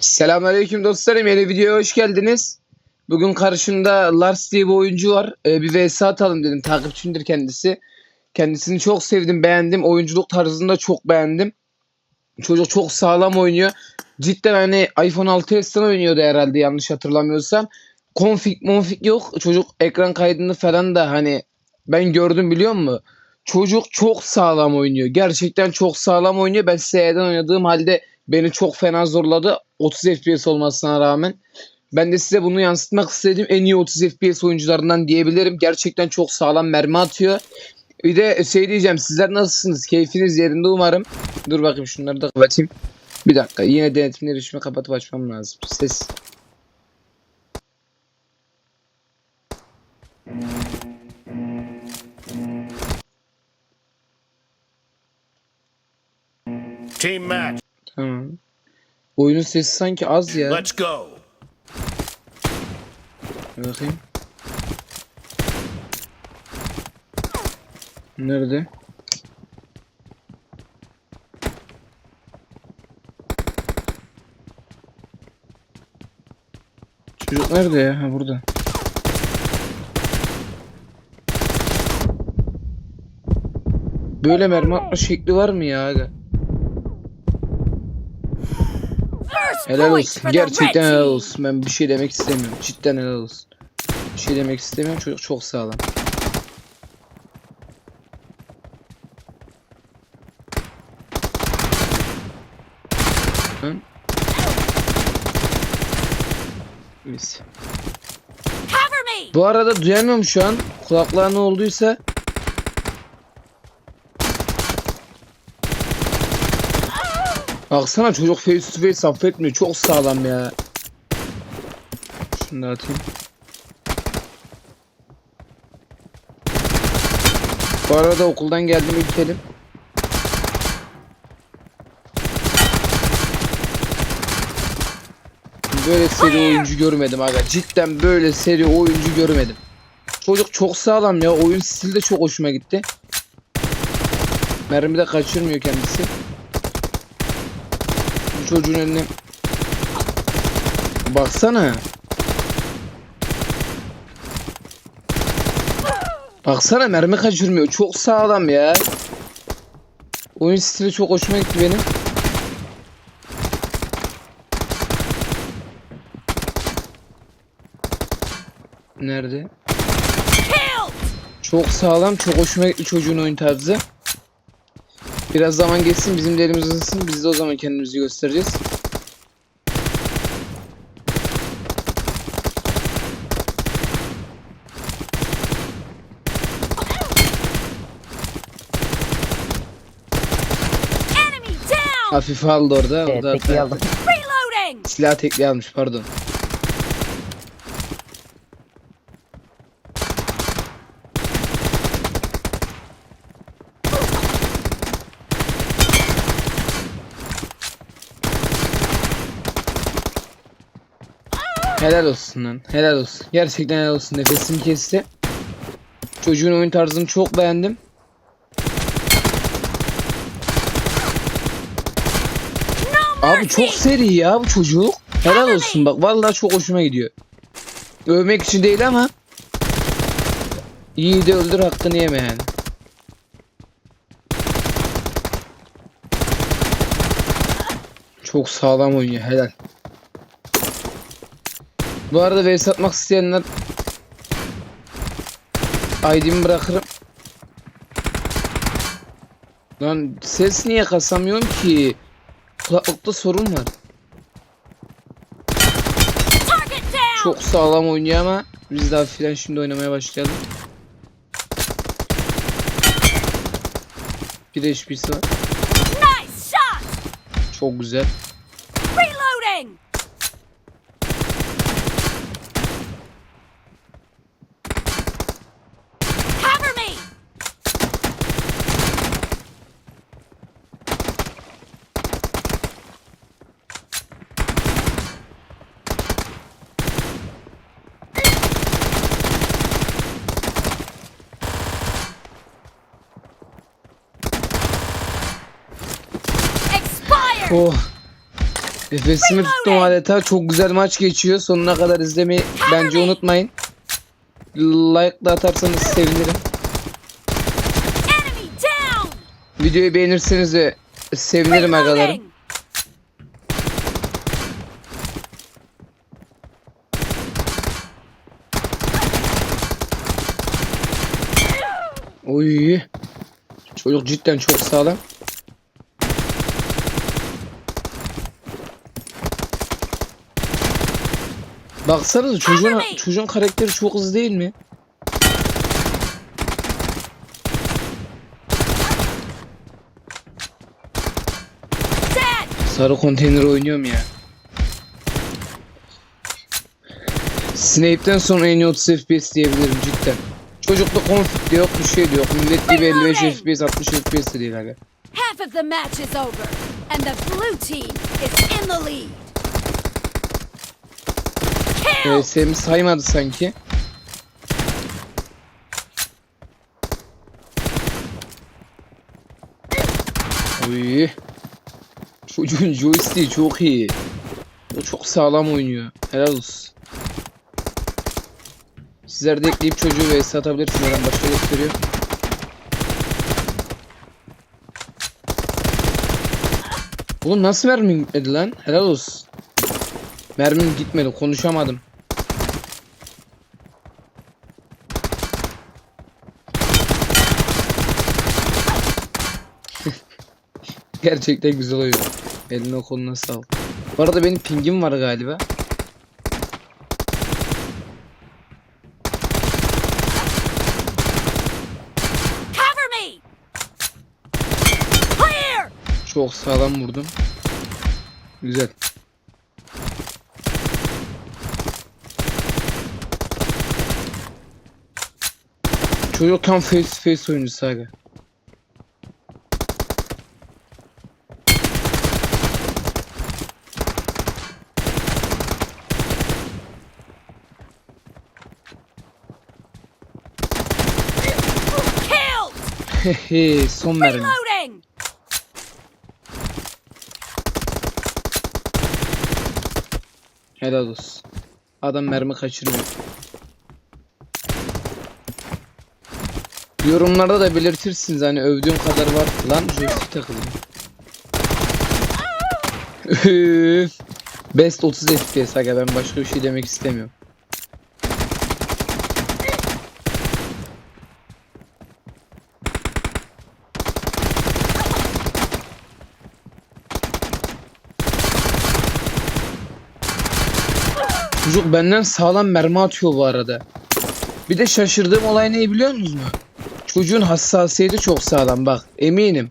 Selamünaleyküm dostlarım. Yeni videoya hoş geldiniz. Bugün karşımda Lars diye bir oyuncu var. Ee, bir vs atalım dedim. Takipçimdir kendisi. Kendisini çok sevdim, beğendim. Oyunculuk tarzını da çok beğendim. Çocuk çok sağlam oynuyor. Cidden hani iPhone 6s'ten oynuyordu herhalde yanlış hatırlamıyorsam. Config monfig yok. Çocuk ekran kaydını falan da hani ben gördüm biliyor musun? Çocuk çok sağlam oynuyor. Gerçekten çok sağlam oynuyor. Ben S'den oynadığım halde beni çok fena zorladı. 30 FPS olmasına rağmen. Ben de size bunu yansıtmak istedim. En iyi 30 FPS oyuncularından diyebilirim. Gerçekten çok sağlam mermi atıyor. Bir de şey diyeceğim. Sizler nasılsınız? Keyfiniz yerinde umarım. Dur bakayım şunları da kapatayım. Bir dakika. Yine denetimleri üstüme kapatıp açmam lazım. Ses. Team match. Tamam. Oyunun sesi sanki az ya. Let's go. Bakayım. Nerede? Çocuk nerede ya? Ha burada. Böyle mermi atma şekli var mı ya aga? Helal olsun. Gerçekten helal olsun. Ben bir şey demek istemiyorum. Cidden helal olsun. Bir şey demek istemiyorum. Çocuk çok sağlam. Me! Bu arada duyamıyorum şu an. Kulaklığa ne olduysa. Baksana çocuk face to face affetmiyor. Çok sağlam ya. Şunu da atayım. Bu arada okuldan geldim ilk elim. Böyle seri oyuncu görmedim aga. Cidden böyle seri oyuncu görmedim. Çocuk çok sağlam ya. Oyun stili de çok hoşuma gitti. Mermi de kaçırmıyor kendisi. Çocuğun önüne Baksana. Baksana mermi kaçırmıyor. Çok sağlam ya. Oyun stili çok hoşuma gitti benim. Nerede? Çok sağlam, çok hoşuma gitti çocuğun oyun tarzı. Biraz zaman geçsin, bizim de elimiz ısınsın. Biz de o zaman kendimizi göstereceğiz. Hafife aldı orada. Evet, orada tekliği aldım. Silah tekli almış, pardon. Helal olsun lan. Helal olsun. Gerçekten helal olsun. Nefesimi kesti. Çocuğun oyun tarzını çok beğendim. Abi çok seri ya bu çocuk. Helal olsun bak vallahi çok hoşuma gidiyor. Övmek için değil ama iyi de öldür hakkını yeme yani. Çok sağlam oynuyor helal. Bu arada vs atmak isteyenler ID'mi bırakırım. Lan ses niye kasamıyorum ki? Kulaklıkta sorun var. Çok sağlam oynuyor ama biz de hafiften şimdi oynamaya başlayalım. Bir de HP'si var. Çok güzel. Oh. Nefesimi tuttum adeta. Çok güzel maç geçiyor. Sonuna kadar izlemeyi bence unutmayın. Like da atarsanız sevinirim. Videoyu beğenirseniz de sevinirim. Reloading! Oy. Çocuk cidden çok sağlam. Baksanıza çocuğun, çocuğun karakteri çok hızlı değil mi? Sarı konteyner oynuyorum ya. Snape'den sonra en iyi 30 FPS diyebilirim cidden. Çocukta config de yok bir şey de yok. Millet gibi 55 FPS 60 FPS de değil aga. Half of the match is over, and the blue team is in the lead. Kill! VS'mi saymadı sanki. Oy. Çocuğun joystick'i çok iyi. O çok sağlam oynuyor. Helal olsun. Sizler de ekleyip çocuğu vs atabilirsiniz. Adam başka gösteriyor. Oğlum nasıl gitmedi lan? Helal olsun. Mermim gitmedi. Konuşamadım. Gerçekten güzel oyun. Eline koluna sağlık. Bu arada benim pingim var galiba. Cover me! Clear! Çok sağlam vurdum. Güzel. Çocuk tam face face oyuncusu aga. Hehe son mermi. Helal olsun. Adam mermi kaçırmıyor. Yorumlarda da belirtirsiniz hani övdüğüm kadar var. Lan joystick takıldı. Best 30 FPS aga ben başka bir şey demek istemiyorum. Çocuk benden sağlam mermi atıyor bu arada. Bir de şaşırdığım olay ne biliyor musunuz? Çocuğun hassasiyeti çok sağlam bak eminim.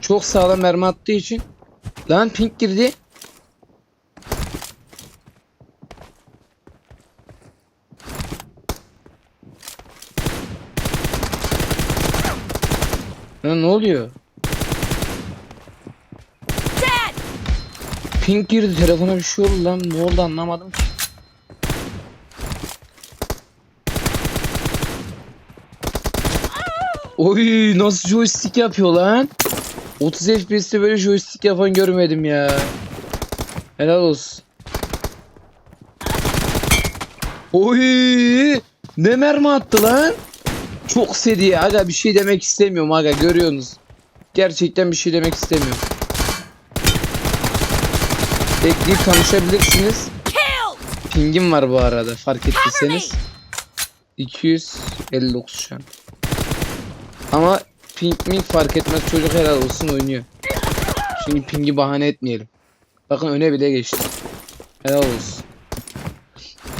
Çok sağlam mermi attığı için. Lan pink girdi. Lan ne oluyor? Pink girdi telefona bir şey oldu lan ne oldu anlamadım ki. Oy nasıl joystick yapıyor lan? 30 FPS'te böyle joystick yapan görmedim ya. Helal olsun. Oy ne mermi attı lan? Çok sedi aga bir şey demek istemiyorum aga görüyorsunuz. Gerçekten bir şey demek istemiyorum. Ekleyip tanışabilirsiniz. Pingim var bu arada fark ettiyseniz. 259 şu an. Ama ping mi fark etmez çocuk helal olsun oynuyor. Şimdi pingi bahane etmeyelim. Bakın öne bile geçti. Helal olsun.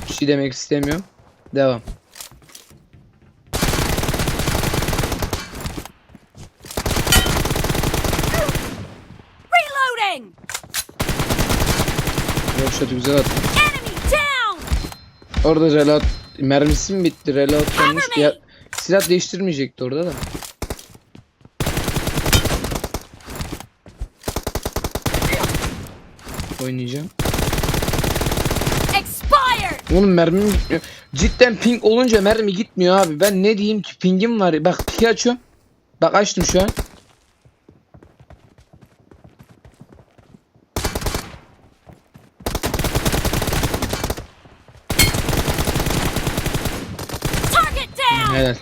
Bir şey demek istemiyorum. Devam. Reloading! Yavşatı güzel attı. Orada reload mermisi mi bitti? Reload yanlış. Ya, silah değiştirmeyecekti orada da. oynayacağım. Oğlum mermim. Cidden ping olunca mermi gitmiyor abi. Ben ne diyeyim ki pingim var. Bak piki açıyorum. Bak açtım şu an. Target Helal.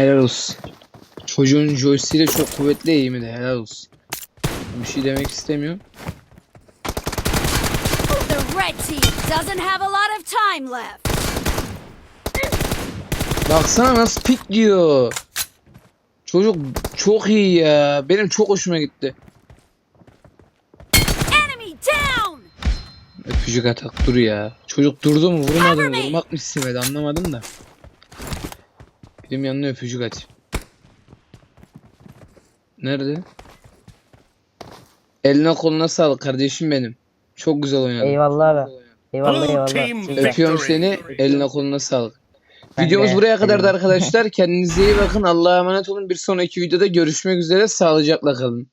Helal olsun. Çocuğun joystick'i de çok kuvvetli eğimi de helal olsun. Bir şey demek istemiyorum. The red team doesn't have a lot of time left. Baksana nasıl pik diyor. Çocuk çok iyi ya. Benim çok hoşuma gitti. Öpücük atak dur ya. Çocuk durdu mu vurmadı mı vurmak mı istemedi anlamadım da. Benim yanına öpücük at. Nerede? Eline koluna sağlık kardeşim benim. Çok güzel oynadın. Eyvallah abi. Eyvallah eyvallah. Öpüyorum seni. Eline koluna sağlık. Ben Videomuz de. buraya kadardı arkadaşlar. Kendinize iyi bakın. Allah'a emanet olun. Bir sonraki videoda görüşmek üzere. Sağlıcakla kalın.